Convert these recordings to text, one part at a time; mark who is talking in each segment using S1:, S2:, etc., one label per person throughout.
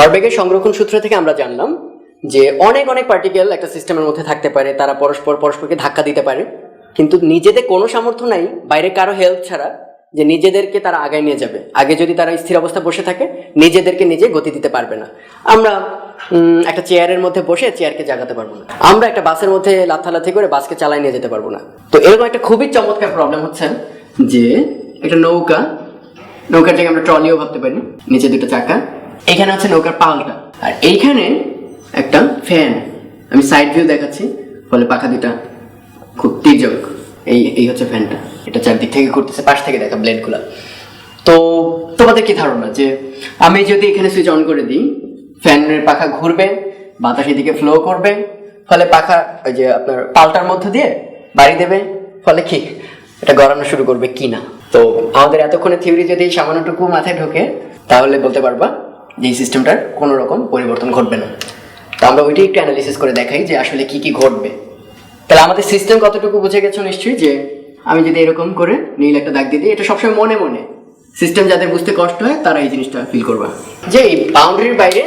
S1: ভরবেগের সংরক্ষণ সূত্র থেকে আমরা জানলাম যে অনেক অনেক পার্টিকেল একটা সিস্টেমের মধ্যে থাকতে পারে, তারা পরস্পর, পরস্পরকে ধাক্কা দিতে পারে। কিন্তু নিজেদের কোনো সামর্থ্য নাই বাইরে কারও হেল্প ছাড়া, যে নিজেদেরকে তারা আগায় নিয়ে যাবে। আগে যদি তারা স্থির অবস্থা বসে থাকে, নিজেদেরকে নিজে গতি দিতে পারবে না। আমরা একটা চেয়ারের মধ্যে বসে চেয়ারকে জাগাতে পারব না। আমরা একটা বাসের মধ্যে লাথালাথি করে বাসকে চালাই নিয়ে যেতে পারব না। তো এরকম একটা খুবই চমৎকার প্রবলেম হচ্ছে যে, একটা নৌকা জায়গায় আমরা ট্রলিও ভাবতে পারি নিচে দুটো চাকা। এখানে হচ্ছে নৌকার পালটা। আর এইখানে একটা ফ্যান আমি সাইড ভিউ দেখাচ্ছি, ফলে পাখা দুটা খুব তির্যক। এই এই হচ্ছে ফ্যানটা এটা চারদিক থেকে ঘুরতেছে, পাশ থেকে দেখা ব্লেডগুলো তো তোমাদের কি ধারণা যে আমি যদি এখানে সুইচ অন করে দিই ফ্যানের পাখা ঘুরবে, বাতাস এদিকে ফ্লো করবে, ফলে পাখা ওই যে আপনার পাল্টার মধ্য দিয়ে বাড়ি দেবে, ফলে কি? এটা গড়ানো শুরু করবে কি না তো আমাদের এতক্ষণে থিওরি যদি সামান্যটুকু মাথায় ঢোকে, তাহলে বলতে পারবা যে এই সিস্টেমটার কোনো রকম পরিবর্তন ঘটবে না। তো আমরা ওইটাই একটু অ্যানালিসিস করে দেখাই যে আসলে কি কি ঘটবে। তাহলে আমাদের সিস্টেম কতটুকু বুঝে গেছো নিশ্চয়ই? যে আমি যদি এরকম করে নীল একটা দাগ দিয়ে দিই, এটা সবসময় মনে মনে সিস্টেম যাদের বুঝতে কষ্ট হয়, তারা এই জিনিসটা ফিল করবে। যে এই বাউন্ডারির বাইরে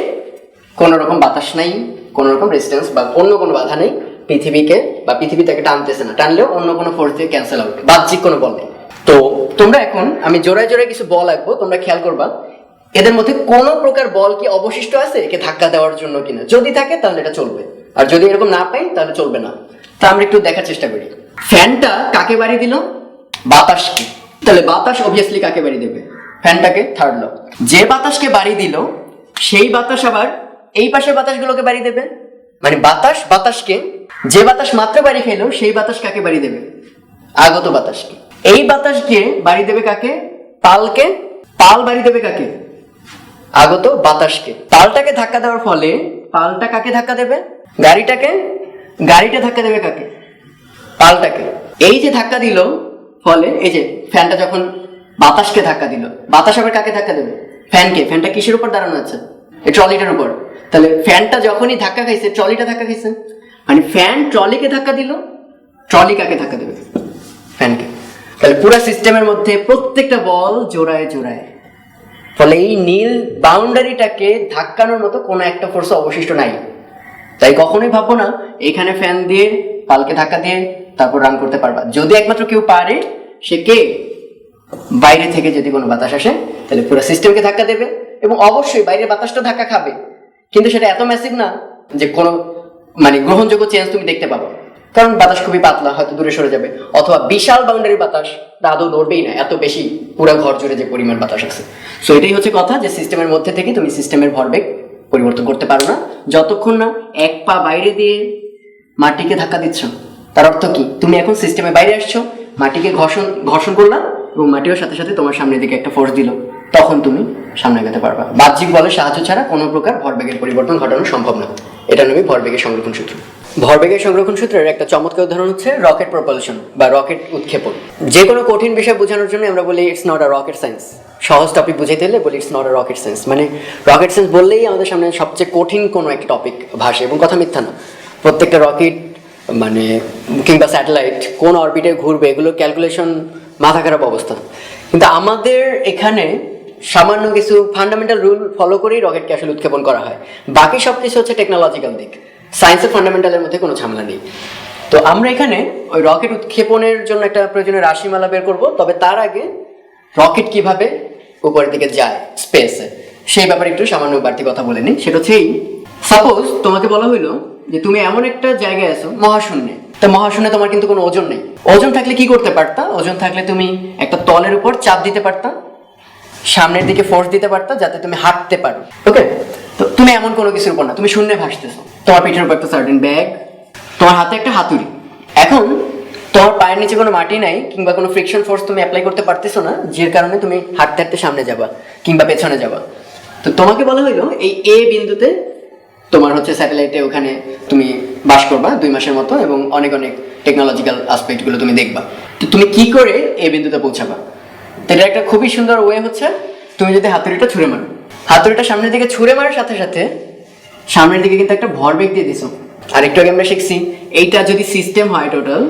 S1: কোনো রকম বাতাস নাই, কোনো রকম রেজিস্ট্যান্স বা অন্য কোনো বাধা নেই পৃথিবীকে বা পৃথিবী তাকে টানতেছে না। টানলেও অন্য কোনো ফোর্স দিয়ে ক্যান্সেল আউট বাহ্যিক কোনো বল নেই। তো তোমরা এখন, আমি জোড়ায় জোড়ায় কিছু বল আঁকবো, তোমরা খেয়াল করবা এদের মধ্যে কোনো প্রকার বল কি অবশিষ্ট আছে একে ধাক্কা দেওয়ার জন্য কিনা? যদি থাকে, তাহলে এটা চলবে। আর যদি এরকম না পাই, তাহলে চলবে না। তা আমরা একটু দেখার চেষ্টা করি। ফ্যানটা কাকে বাড়ি দিল? বাতাসকে। তাহলে বাতাস অবভিয়াসলি কাকে বাড়ি দেবে? ফ্যানটাকে থার্ড ল যে বাতাসকে বাড়ি দিল, সেই বাতাস আবার এই পাশের বাতাসগুলোকে বাড়ি দেবে? মানে বাতাস, বাতাসকে। যে বাতাস মাত্র বাড়ি খেলো, সেই বাতাস কাকে বাড়ি দেবে? আগত বাতাসকে। এই বাতাসকে বাড়ি দেবে কাকে? পালকে। পাল বাড়ি দেবে কাকে? আগত বাতাসকে। পালটাকে ধাক্কা দেওয়ার ফলে পালটা কাকে ধাক্কা দেবে? গাড়িটাকে? গাড়িটা ধাক্কা দেবে কাকে? পালটাকে এই যে ধাক্কা দিল, ফলে এই যে ফ্যানটা যখন বাতাসকে ধাক্কা দিল, বাতাস আবার কাকে ধাক্কা দেবে? ফ্যানকে। ফ্যানটা কিসের উপর দাঁড়ানো আছে? এই ট্রলিটার উপর। তাহলে ফ্যানটা যখনই ধাক্কা খাইছে, ট্রলিটা ধাক্কা খাইছে? মানে ফ্যান ট্রলিকে ধাক্কা দিল, ট্রলি কাকে ধাক্কা দেবে? ফ্যানকে। তাহলে পুরো সিস্টেমের মধ্যে প্রত্যেকটা বল জোড়ায় জোড়ায়। ফলে এই নীল বাউন্ডারিটাকে ধাক্কানোর মতো কোনো একটা ফোর্স অবশিষ্ট নাই। তাই কখনোই ভাববো না, এখানে ফ্যান দিয়ে, পালকে ধাক্কা দিয়ে তারপর রান করতে পারবা। যদি একমাত্র কেউ পারে, সে কে? বাইরে থেকে যদি কোনো বাতাস আসে, তাহলে পুরো সিস্টেমকে ধাক্কা দেবে এবং অবশ্যই বাইরের বাতাসটা ধাক্কা খাবে। কিন্তু সেটা এত ম্যাসিভ না যে কোনো মানে গ্রহণযোগ্য চেঞ্জ তুমি দেখতে পাবো। কারণ বাতাস খুবই পাতলা, হয়তো দূরে সরে যাবে। অথবা বিশাল বাউন্ডারি বাতাস তা আদৌ নড়বেই না, এত বেশি পুরো ঘর জুড়ে যে পরিমাণ বাতাস আছে। সো এটাই হচ্ছে কথা যে সিস্টেমের মধ্যে থেকে তুমি সিস্টেমের ভরবেগ পরিবর্তন করতে পারো না। যতক্ষণ না এক পা বাইরে দিয়ে মাটিকে ধাক্কা দিচ্ছ, তার অর্থ কি? তুমি এখন সিস্টেমের বাইরে আসছো, মাটিকে ঘর্ষণ ঘর্ষণ করলাম এবং মাটিও সাথে সাথে তোমার সামনের দিকে একটা ফোর্স দিল। তখন তুমি সামনে এগোতে পারবা। বাহ্যিক বলের সাহায্য ছাড়া কোনো প্রকার ভরবেগের পরিবর্তন ঘটানো সম্ভব না। এটা নামে ভরবেগের সংরক্ষণ সূত্র। ভরবেগের সংরক্ষণ সূত্রের একটা চমৎকার উদাহরণ হচ্ছে রকেট প্রপালশন বা রকেট উৎক্ষেপণ। যে কোনো কঠিন বিষয় বোঝানোর জন্য আমরা বলি it's not a rocket science সহজ টপিক বুঝাইতে হলে বলি it's not a rocket science মানে রকেট সায়েন্স বললেই আমাদের সামনে সবচেয়ে কঠিন কোনো একটা টপিক ভাসে এবং কথা মিথ্যা না। প্রত্যেকটা রকেট মানে কিংবা স্যাটেলাইট কোন অরবিটে ঘুরবে, এগুলো ক্যালকুলেশন মাথা খারাপ অবস্থা। কিন্তু আমাদের এখানে সামান্য কিছু ফান্ডামেন্টাল রুল ফলো করেই রকেটকে আসলে উৎক্ষেপণ করা হয়। বাকি সব কিছু হচ্ছে টেকনোলজিক্যাল দিক। সায়েন্সের ফান্ডামেন্টালের মধ্যে কোনো ঝামেলা নেই। তো আমরা এখানে ওই রকেট উৎক্ষেপণের জন্য একটা প্রয়োজনীয় রাশিমালা বের করব, তবে তার আগে রকেট কীভাবে উপরের দিকে যায় স্পেসে সেই ব্যাপারে একটু সামান্য বাড়তি কথা বলে নিই। সেটা হচ্ছে এই সাপোজ তোমাকে বলা হইল যে তুমি এমন একটা জায়গায় আছো, মহাশূন্যে। তা মহাশূন্যে তোমার কিন্তু কোনো ওজন নেই। ওজন থাকলে কি করতে পারতা? ওজন থাকলে তুমি একটা তলের উপর চাপ দিতে পারতা, সামনের দিকে ফোর্স দিতে পারতা, যাতে তুমি হাঁটতে পারো। ওকে তো তুমি এমন কোনো কিছুর উপর না, তুমি শূন্যে ভাসতেছো। তোমার পিঠের উপর একটা সার্টেন ব্যাগ তোমার হাতে একটা হাতুড়ি। এখন, তোমার পায়ের নিচে কোনো মাটি নাই, কিংবা কোনো ফ্রিকশন ফোর্স তুমি অ্যাপ্লাই করতে পারতেছো না যে কারণে তুমি হাঁটতে হাঁটতে সামনে যাবা, কিংবা পেছনে যাবা। তো তোমাকে বলা হইল, এই এ বিন্দুতে তোমার হচ্ছে স্যাটেলাইটে ওখানে তুমি বাস করবা দুই মাসের মতো, এবং অনেক অনেক টেকনোলজিক্যাল আসপেক্টগুলো তুমি দেখবা। তো তুমি কি করে এই বিন্দুতে পৌঁছাবা? তো এটা একটা খুবই সুন্দর ওয়ে হচ্ছে, তুমি যদি হাতুড়িটা ছুঁড়ে মারো। হাতুড়িটা সামনের দিকে ছুঁড়ে মারার সাথে সাথে সামনের দিকে কিন্তু একটা ভরবেগ দিয়ে দিছো। আর একটু আগে আমরা শিখছি, এইটা যদি সিস্টেম হয় টোটাল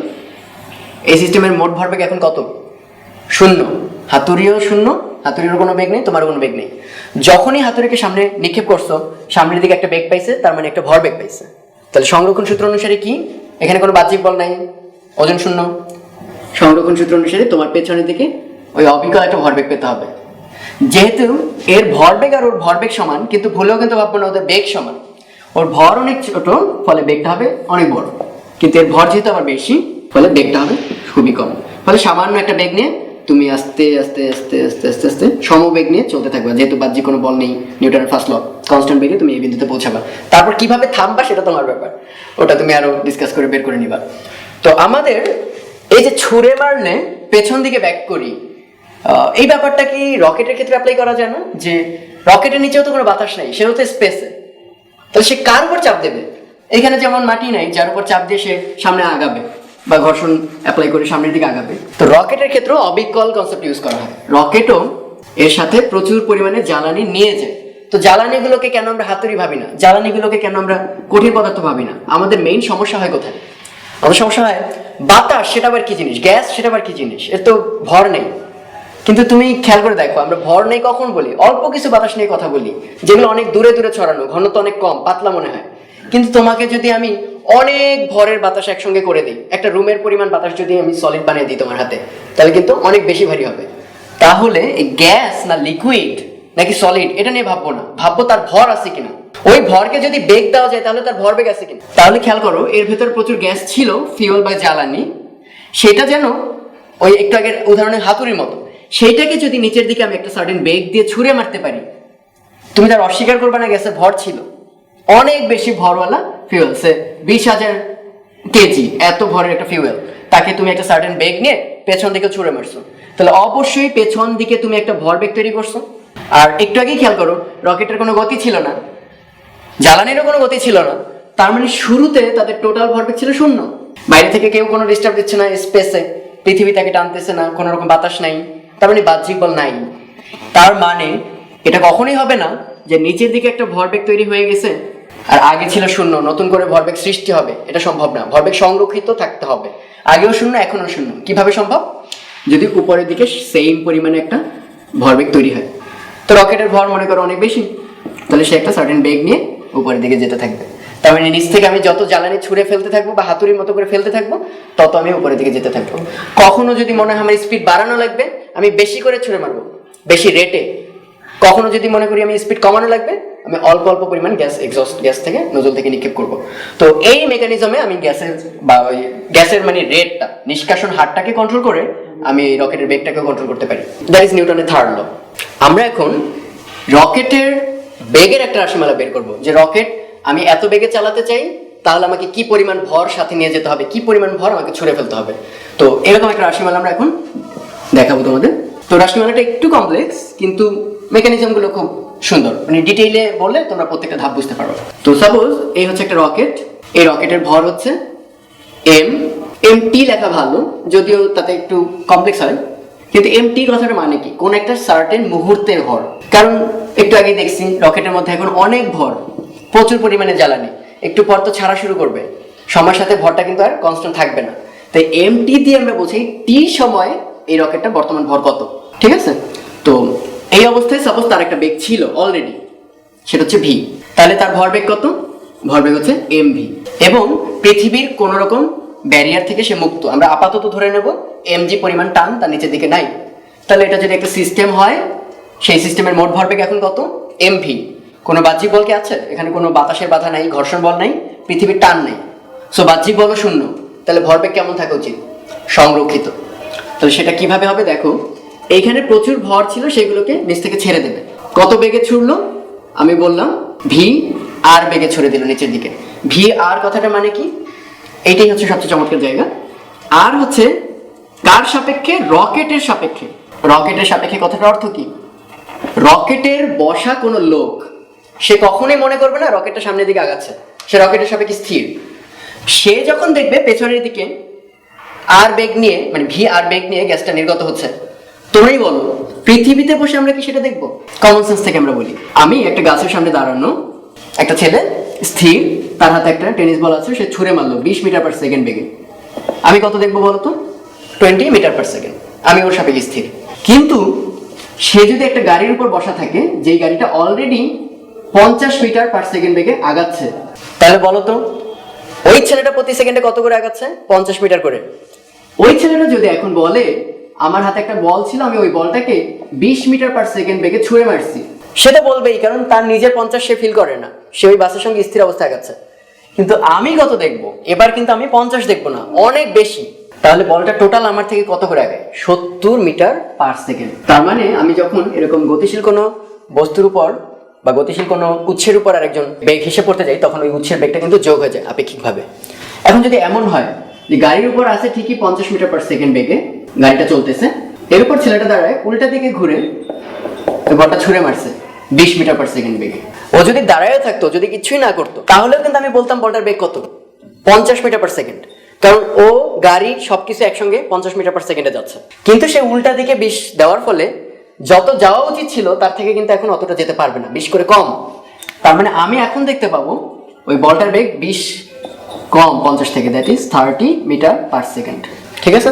S1: এই সিস্টেমের মোট ভরবেগ এখন কত? শূন্য। হাতুড়িও শূন্য হাতুড়ির কোনো বেগ নেই তোমার কোনো বেগ নেই। যখনই হাতুড়িকে সামনে নিক্ষেপ করছ, সামনের দিকে একটা বেগ পাইছে, তার মানে একটা ভর বেগ পাইছে। তাহলে সংরক্ষণ সূত্র অনুসারে কি? এখানে কোনো বাহ্যিক বল নাই। ওজন শূন্য। সংরক্ষণ সূত্র অনুসারে তোমার পেছনের দিকে ওই অবিকল একটা ভরবেগ পেতে হবে। যেহেতু এর ভরবেগ আর ওর ভরবেগ সমান, কিন্তু ভুলেও কিন্তু ভাববো না, ওদের বেগ সমান। ওর ভর অনেক ছোট, ফলে বেগটা হবে অনেক বড়। কিন্তু এর ভর যেহেতু আবার বেশি, ফলে বেগটা হবে খুবই কম। ফলে সামান্য একটা বেগ নিয়ে তুমি আস্তে আস্তে আস্তে আস্তে আস্তে আস্তে সমবেগ নিয়ে চলতে থাকবে। যেহেতু বাহ্যিক কোনো বল নেই, নিউটনের ফার্স্ট ল কনস্ট্যান্ট বেগে তুমি এই বিন্দুতে পৌঁছাবা। তারপর কীভাবে থামবা সেটা তোমার ব্যাপার। ওটা তুমি আরও ডিসকাস করে বের করে নিবা। তো আমাদের এই যে ছুঁড়ে মারলে, পেছন দিকে ব্যাক করি এই ব্যাপারটা কি রকেটের ক্ষেত্রে অ্যাপ্লাই করা যায় না? যে রকেটের নিচেও তো কোনো বাতাস নেই, সেও তো স্পেসে তাহলে সে কার উপর চাপ দেবে? এখানে যেমন মাটি নাই, যার উপর চাপ দিয়ে সে সামনে আগাবে বা ঘর্ষণ অ্যাপ্লাই করে সামনের দিকে আগাবে। তো রকেটের ক্ষেত্রেও অবিকল কনসেপ্ট ইউজ করা হয়। রকেটও এর সাথে প্রচুর পরিমাণে জ্বালানি নিয়ে যায়। তো জ্বালানিগুলোকে কেন আমরা হাতুড়ি ভাবি না? জ্বালানিগুলোকে কেন আমরা কঠিন পদার্থ ভাবি না? আমাদের মেইন সমস্যা হয় কোথায়? আমাদের সমস্যা হয় বাতাস, সেটা আবার কি জিনিস? গ্যাস, সেটা আবার কি জিনিস? এর তো ভর নেই। কিন্তু তুমি খেয়াল করে দেখো, আমরা ভর নেই কখন বলি, অল্প কিছু বাতাস নিয়ে কথা বলি, যেগুলো অনেক দূরে দূরে ছড়ানো, ঘনত্ব অনেক কম, পাতলা মনে হয়। কিন্তু তোমাকে যদি আমি অনেক ভরের বাতাস একসঙ্গে করে দিই, একটা রুমের পরিমাণ বাতাস যদি আমি সলিড বানিয়ে দিই তোমার হাতে, তাহলে কিন্তু অনেক বেশি ভারী হবে। তাহলে গ্যাস না লিকুইড নাকি সলিড এটা নিয়ে ভাববো না, ভাববো তার ভর আছে কিনা। ওই ভরকে যদি বেগ দেওয়া যায়, তাহলে তার ভর বেগ আছে কিনা। তাহলে খেয়াল করো, এর ভেতর প্রচুর গ্যাস ছিল ফিউল বা জ্বালানি, সেটা যেন ওই একটু আগের উদাহরণের হাতুড়ির মতো সেইটাকে যদি নিচের দিকে আমি একটা সার্টেন বেগ দিয়ে ছুঁড়ে মারতে পারি, তুমি তার অস্বীকার করবে না, গ্যাসে ভর ছিল। অনেক বেশি ভরওয়ালা ফিউয়েল সে বিশ হাজার কেজি, এত ভরের একটা ফিউয়েল তাকে তুমি একটা সার্টেন বেগ নিয়ে পেছন দিকে ছুঁড়ে মারছো। তাহলে অবশ্যই পেছন দিকে তুমি একটা ভর বেগ তৈরি করছ। আর একটু আগেই খেয়াল করো, রকেটের কোনো গতি ছিল না, জ্বালানিরও কোনো গতি ছিল না। তার মানে শুরুতে তাদের টোটাল ভরবেগ ছিল শূন্য। বাইরে থেকে কেউ কোনো ডিস্টার্ব দিচ্ছে না স্পেসে পৃথিবী তাকে টানতেছে না, কোনো রকম বাতাস নাই। তার মানে বাহ্যিক বল নাই তার মানে এটা কখনোই হবে না যে নিচের দিকে একটা ভরবেগ তৈরি হয়ে গেছে আর আগে ছিল শূন্য, নতুন করে ভরবেগ সৃষ্টি হবে। এটা সম্ভব না। ভরবেগ সংরক্ষিত থাকতে হবে। আগেও শূন্য এখনও শূন্য। কীভাবে সম্ভব? যদি উপরের দিকে সেম পরিমাণে একটা ভরবেগ তৈরি হয়। তো রকেটের ভর মনে করো অনেক বেশি। তাহলে সে একটা সার্টেন বেগ নিয়ে উপরের দিকে যেতে থাকবে। তার নিচ থেকে আমি যত জ্বালানি ছুঁড়ে ফেলতে থাকব বা হাতুড়ির মতো করে ফেলতে থাকব, তত আমি উপরের দিকে যেতে থাকব। কখনো যদি মনে হয় আমার স্পিড বাড়ানো লাগবে, আমি বেশি করে ছুঁড়ে মারবো, বেশি রেটে কখনো যদি মনে করি আমি স্পিড কমানো লাগবে, আমি অল্প অল্প পরিমাণ গ্যাস এক্সস্ট গ্যাস থেকে নজল থেকে নিক্ষেপ করব। তো এই মেকানিজমে আমি গ্যাসের বা ওই গ্যাসের মানে রেটটা নিষ্কাশন হারটাকে কন্ট্রোল করে আমি রকেটের বেগটাকে কন্ট্রোল করতে পারি। দ্যাট ইজ নিউটনের থার্ড ল আমরা এখন রকেটের বেগের একটা রাশিমালা বের করব। যে রকেট আমি এত বেগে চালাতে চাই, তাহলে আমাকে কি পরিমাণ ভর সাথে নিয়ে যেতে হবে? কি পরিমাণ ভর আমাকে ছুড়ে ফেলতে হবে? তো এরকম একটা রাশিমালা আমরা এখন দেখাবো তোমাদের। তো রাশিমালাটা একটু কমপ্লেক্স কিন্তু মেকানিজমগুলো খুব সুন্দর। মানে ডিটেইলে বললে তোমরা প্রত্যেকটা ধাপ বুঝতে পারবে। তো সাপোজ এই হচ্ছে একটা রকেট এই রকেটের ভর হচ্ছে এম এম টি লেখা ভালো, যদিও তাতে একটু কমপ্লেক্স হয়। কিন্তু এম টি কথাটা মানে কি? কোন একটা সার্টেন মুহূর্তের ভর। কারণ একটু আগে দেখছি রকেটের মধ্যে এখন অনেক ভর। প্রচুর পরিমাণে জ্বালানি। একটু পর তো ছাড়া শুরু করবে। সময়ের সাথে ভরটা কিন্তু আর কনস্ট্যান্ট থাকবে না। তাই এম টি দিয়ে আমরা বুঝি টি সময় এই রকেটটা বর্তমান ভর কত? ঠিক আছে? তো এই অবস্থায় সাপোজ তার একটা বেগ ছিল অলরেডি সেটা হচ্ছে ভি তাহলে তার ভরবেগ কত? ভরবেগ হচ্ছে এম ভি এবং পৃথিবীর কোন রকম ব্যারিয়ার থেকে সে মুক্ত। আমরা আপাতত ধরে নেব এম জি পরিমাণ টান তার নিচের দিকে নাই। তাহলে এটা যদি একটা সিস্টেম হয়, সেই সিস্টেমের মোট ভরবেগ এখন কত? এম ভি কোনো বাহ্যিক বল কি আছে? এখানে কোনো বাতাসের বাধা নাই, ঘর্ষণ বল নাই, পৃথিবীর টান নেই। সো বাহ্যিক বলও শূন্য। তাহলে ভরবেগ কেমন থাকা উচিত? সংরক্ষিত। তাহলে সেটা কীভাবে হবে দেখো, এইখানে প্রচুর ভর ছিল, সেগুলোকে নিচ থেকে ছেড়ে দেবে। কত বেগে ছুড়লো? আমি বললাম ভি আর বেগে ছড়ে দিল নিচের দিকে। ভি আর কথাটা মানে কি? এইটাই হচ্ছে সবচেয়ে চমৎকার জায়গা। আর হচ্ছে কার সাপেক্ষে? রকেটের সাপেক্ষে। রকেটের সাপেক্ষে কথাটার অর্থ কি? রকেটের বসা কোনো লোক সে কখনোই মনে করবে না রকেটটা সামনের দিকে আগাচ্ছে। সে রকেটের সাপেক্ষে স্থির। সে যখন দেখবে পেছনের দিকে আর বেগ নিয়ে মানে ভি আর বেগ নিয়ে গ্যাসটা নির্গত হচ্ছে তোমরাই বলো, পৃথিবীতে বসে আমরা কি সেটা দেখব? কমন সেন্স থেকে আমরা বলি, আমি একটা গাছের সামনে দাঁড়ানো, একটা ছেলে স্থির, তার হাতে একটা টেনিস বল আছে, সে ছুঁড়ে মারলো বিশ মিটার পার সেকেন্ড বেগে। আমি কত দেখব বলতো টোয়েন্টি মিটার পার সেকেন্ড আমি ওর সাপেক্ষে স্থির। কিন্তু সে যদি একটা গাড়ির উপর বসা থাকে, যেই গাড়িটা অলরেডি পঞ্চাশ মিটার পার সেকেন্ড বেগে আগাচ্ছে। তাহলে বলো তো ওই ছেলেটা প্রতি সেকেন্ডে কত করে আগাচ্ছে? পঞ্চাশ মিটার করে। ওই ছেলেটা যদি এখন বলে আমার হাতে একটা বল ছিল আমি ওই বলটাকে বিশ মিটার পার সেকেন্ড বেগে ছুঁড়ে মারছি। সেটা বলবেই কারণ তার নিজের পঞ্চাশ সে ফিল করে না। সে ওই বাসের সঙ্গে স্থির অবস্থায় আগাচ্ছে। কিন্তু আমি কত দেখব? এবার কিন্তু আমি পঞ্চাশ দেখব না অনেক বেশি। তাহলে বলটা টোটাল আমার থেকে কত করে আগে সত্তর মিটার পার সেকেন্ড তার মানে আমি যখন এরকম গতিশীল কোনো বস্তুর উপর বা গতিশীল কোনো উৎসের উপর আরেকজন বেগ হিসেবে পড়তে যাই তখন ওই উৎসের বেগটা কিন্তু যোগ হয়ে যায় আপেক্ষিকভাবে। এখন যদি এমন হয় যে গাড়ির উপর আছে ঠিকই পঞ্চাশ মিটার পার সেকেন্ড বেগে, গাড়িটা চলতেছে, এর উপর ছেলেটা দাঁড়ায়, উল্টা দিকে ঘুরে বলটা ছুঁড়ে মারছে, বিশ মিটার পার সেকেন্ড বেগে। ও যদি দাঁড়ায় থাকতো, যদি কিছুই না করতো, তাহলেও কিন্তু আমি বলতাম বলটার বেগ কত? পঞ্চাশ মিটার পার সেকেন্ড কারণ ও, গাড়ি, সবকিছু একসঙ্গে পঞ্চাশ মিটার পার সেকেন্ডে যাচ্ছে। কিন্তু সে উল্টা দিকে বিষ দেওয়ার ফলে যত যাওয়া উচিত ছিল, তার থেকে কিন্তু এখন অতটা যেতে পারবে না বিশ করে কম। তার মানে আমি এখন দেখতে পাবো, ওই বলটার বেগ বিশ কম, পঞ্চাশ থেকে that is thirty metre per second ঠিক আছে?